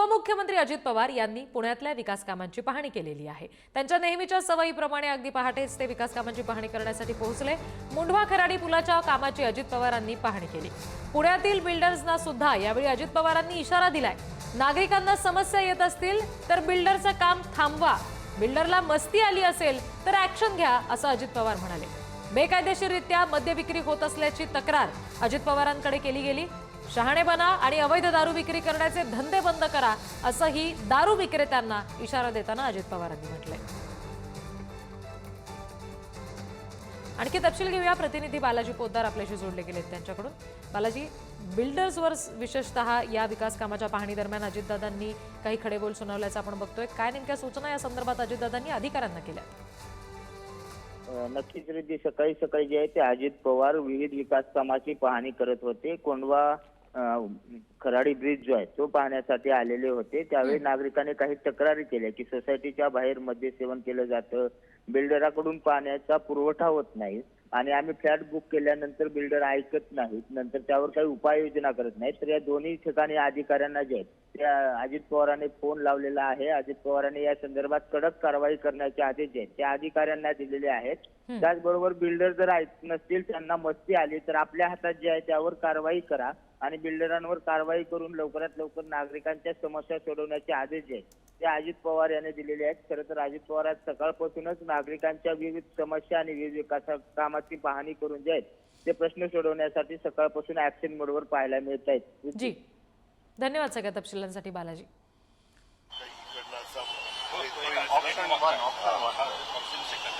उपमुख्यमंत्री अजित पवार यांनी पुण्यातल्या विकास कामांची पाहणी केलेली आहे. त्यांच्या नेहमीच्या सवयीप्रमाणे अगदी पहाटेच ते विकास कामांची पाहणी करण्यासाठी पोहोचले. मुंढवा खराडी पुलाच्या कामाची अजित पवारांनी पाहणी केली. पुण्यातील बिल्डर्सना सुद्धा यावेळी अजित पवारांनी इशारा दिलाय. नागरिकांना समस्या येत असतील तर बिल्डरचं काम थांबवा. बिल्डरला मस्ती आली असेल तर ऍक्शन घ्या असं अजित पवार म्हणाले. बेकायदेशीररित्या मद्य विक्री होत असल्याची तक्रार अजित पवारांकडे केली गेली. शहाणे बना आणि अवैध दारू विक्री करण्याचे धंदे बंद करा असंही दारू विक्रेत्यांना इशारा देताना अजित पवारांनी म्हटलंय. आणखी तपशील घेऊया. प्रतिनिधी बालाजी पोद्दार आपल्याशी जोडले गेलेत त्यांच्याकडून. बालाजी बिल्डर्सवर विशेषतः या विकास कामाच्या पाहणी दरम्यान अजितदादांनी काही खडेबोल सुनावल्याचं आपण बघतोय. काय नेमक्या सूचना या संदर्भात अजितदादांनी अधिकाऱ्यांना केल्या? नक्कीच रिद्धी सकाळी सकाळी जे आहे ते अजित पवार विविध विकास कामाची पाहणी करत होते. कोंडवा खराडी ब्रिज जो आहे तो पाहण्यासाठी आलेले होते. त्यावेळी नागरिकांनी काही तक्रारी केल्या की सोसायटीच्या बाहेर मद्य सेवन केलं जातं. बिल्डराकडून पाण्याचा पुरवठा होत नाही. आणि आम्ही फ्लॅट बुक केल्यानंतर बिल्डर ऐकत नाहीत. नंतर त्यावर काही उपाययोजना करत नाहीत. तर या दोन्ही ठिकाणी अधिकाऱ्यांना जे आहेत त्या अजित पवारांनी फोन लावलेला आहे. अजित पवारांनी या संदर्भात कडक कारवाई करण्याचे आदेश जे आहेत त्या अधिकाऱ्यांना दिलेले आहेत. त्याचबरोबर बिल्डर जर ऐकत नसतील त्यांना मस्ती आली तर आपल्या हातात जे आहे त्यावर कारवाई करा. आणि बिल्डरांवर कारवाई करून लवकरात लवकर नागरिकांच्या समस्या सोडवण्याचे आदेश जे आहेत ते अजित पवार यांनी दिलेले आहेत. खरं तर अजित पवार आज सकाळपासूनच नागरिकांच्या विविध समस्या आणि विविध विकास कामाची पाहणी करून जे आहेत ते प्रश्न सोडवण्यासाठी सकाळपासून ऍक्शन मोडवर पाहायला मिळत आहेत जी. धन्यवाद सगळ्या तपशिलांसाठी बालाजी.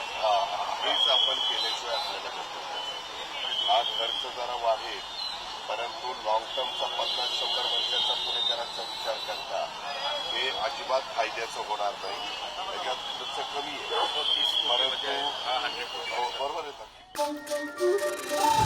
आपण केल्याशिवाय आपल्याला हा खर्च जरा वाढेल परंतु लॉंग टर्मचा पन्नास शंभर वर्षाचा पुणेकरांचा विचार करता हे अजिबात फायद्याचं होणार नाही त्याच्यात खर्च कमी आहे परंतु हो, बरोबर आहे Thank you.